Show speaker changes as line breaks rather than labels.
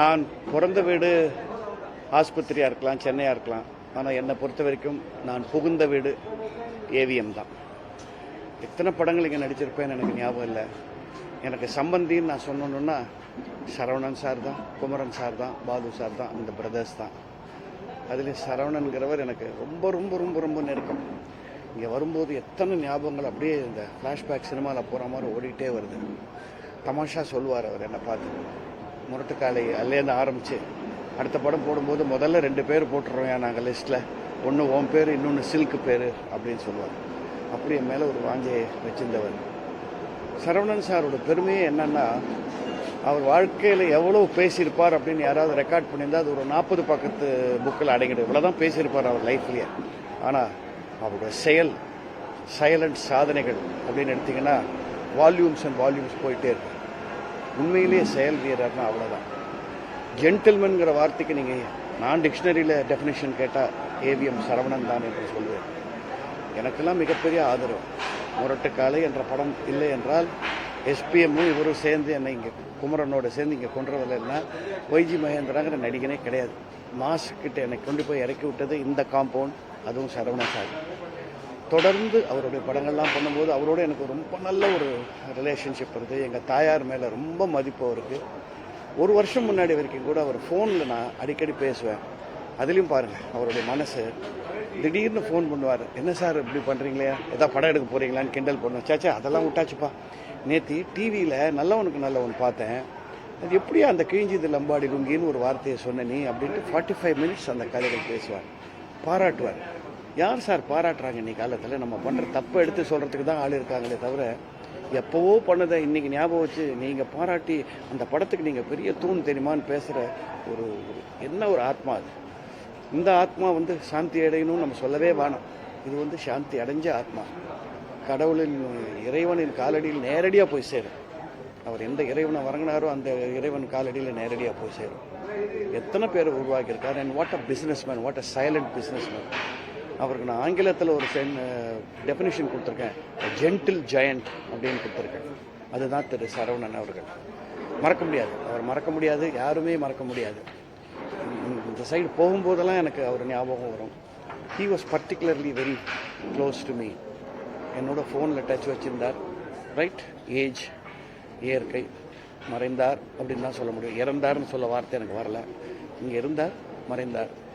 நான் பிறந்த வீடு ஆஸ்பத்திரியாக இருக்கலாம் சென்னையாக இருக்கலாம். ஆனால் என்னை பொறுத்த வரைக்கும் நான் புகுந்த வீடு ஏவிஎம் தான். எத்தனை படங்கள் இங்கே நடிச்சிருப்பேன்னு எனக்கு ஞாபகம் இல்லை. எனக்கு சம்பந்தின்னு நான் சொன்னோன்னா சரவணன் சார் தான் குமரன் சார் தான் பாலு சார் தான் அந்த பிரதர்ஸ் தான். அதுலேயும் சரவணன்கிறவர் எனக்கு ரொம்ப ரொம்ப ரொம்ப ரொம்ப நெருக்கம். இங்கே வரும்போது எத்தனை ஞாபகங்கள் அப்படியே இந்த ஃப்ளாஷ்பேக் சினிமாவில் போகிற மாதிரி ஓடிக்கிட்டே வருது. தமாஷா சொல்லுவார் அவர் என்னை பார்த்து. முரட்டுக்காலை அல்லேருந்து ஆரம்பித்து அடுத்த படம் போடும்போது முதல்ல ரெண்டு பேர் போட்டுருவோம் நாங்கள் லிஸ்ட்டில் ஒன்று ஓம் பேர் இன்னொன்று சில்க் பேர் அப்படின்னு சொல்லுவார் அப்படி என் மேலே ஒரு வாஞ்சையை வச்சிருந்தவர். சரவணன் சாரோட பெருமையே என்னன்னா அவர் வாழ்க்கையில் எவ்வளோ பேசியிருப்பார் அப்படின்னு யாராவது ரெக்கார்ட் பண்ணியிருந்தா அது ஒரு நாற்பது பக்கத்து புக்கில் அடங்கிடும். இவ்வளோ தான் பேசியிருப்பார் அவர் லைஃப்லேயே ஆனால் அவருடைய செயல் சைலண்ட் சாதனைகள் அப்படின்னு எடுத்திங்கன்னா வால்யூம்ஸ் அண்ட் வால்யூம்ஸ் போயிட்டே இருக்கு. உண்மையிலேயே செயல் வீரர்னா அவ்வளோதான் ஜென்டில்மன்கிற வார்த்தைக்கு நீங்கள் நான் டிக்ஷனரியில் டெஃபினேஷன் கேட்டால் ஏவிஎம் சரவணன் தான் என்று சொல்லுவேன். எனக்கெல்லாம் மிகப்பெரிய ஆதரவு. முரட்டுக்காலை என்ற படம் இல்லை என்றால் எஸ்பிஎம்மும் இவரும் சேர்ந்து என்னை இங்கே குமரனோட சேர்ந்து இங்கே கொண்டு வரலைன்னா ஒய்ஜி மகேந்திராங்கிற நடிகனே கிடையாது. மாஸ்கிட்ட என்னை கொண்டு போய் இறக்கி விட்டது இந்த காம்பவுண்ட் அதுவும் சரவணன் சார். தொடர்ந்து அவருடைய படங்கள்லாம் பண்ணும்போது அவரோட எனக்கு ரொம்ப நல்ல ஒரு ரிலேஷன்ஷிப் இருக்குது எங்கள் தாயார் மேலே ரொம்ப மதிப்பு அவருக்கு. ஒரு வருஷம் முன்னாடி வரைக்கும் கூட அவர் ஃபோனில் நான் அடிக்கடி பேசுவேன். அதுலேயும் பாருங்கள் அவருடைய மனசு திடீர்னு ஃபோன் பண்ணுவார். என்ன சார் இப்படி பண்ணுறீங்களே ஏதாவது படம் எடுக்க போகிறீங்களான்னு கிண்டல் பண்ணுவேன். சாச்சா அதெல்லாம் விட்டாச்சுப்பா. நேத்தி டிவியில் நல்லவனுக்கு நல்லவன் பார்த்தேன். அது எப்படியா அந்த கிழிஞ்சிது லம்பாடி லுங்கின்னு ஒரு வார்த்தையை சொன்ன நீ? அப்படின்ட்டு ஃபார்ட்டி ஃபைவ் மினிட்ஸ் அந்த கதைகள் பேசுவார். பாராட்டுவார். யார் சார் பாராட்டுறாங்க இன்னைக்கு காலத்தில்? நம்ம பண்ணுற தப்பை எடுத்து சொல்கிறதுக்கு தான் ஆள் இருக்காங்களே தவிர எப்போவோ பண்ணதை இன்னைக்கு ஞாபகம் வச்சு நீங்கள் பாராட்டி அந்த படத்துக்கு நீங்கள் பெரிய தூண் தெரியுமான்னு பேசுகிற ஒரு என்ன ஒரு ஆத்மா அது? இந்த ஆத்மா வந்து சாந்தி அடையணும்னு நம்ம சொல்லவே வேணாம். இது வந்து சாந்தி அடைஞ்ச ஆத்மா. கடவுளின் இறைவனின் காலடியில் நேரடியாக போய் சேரும். அவர் எந்த இறைவனை வரங்கினாரோ அந்த இறைவன் காலடியில் நேரடியாக போய் சேரும். எத்தனை பேர் உருவாக்கியிருக்கார்? And what a businessman what a silent businessman அவருக்கு நான் ஆங்கிலத்தில் ஒரு சென் டெஃபினிஷன் கொடுத்துருக்கேன். ஜென்டில் ஜெயண்ட் அப்படின்னு கொடுத்துருக்கேன். அதுதான் திரு சரவணன் அவர்கள். மறக்க முடியாது. அவர் மறக்க முடியாது. யாருமே மறக்க முடியாது. இந்த- சைடு போகும்போதெல்லாம் எனக்கு அவர் ஞாபகம் வரும். He was particularly very close to me என்னோட ஃபோனில் டச் வச்சுருந்தார். ரைட் ஏஜ் இயற்கை மறைந்தார் அப்படின்னு தான் சொல்ல முடியும். இறந்தார்னு சொல்ல வார்த்தை எனக்கு வரல. இங்கே இருந்தார் மறைந்தார்.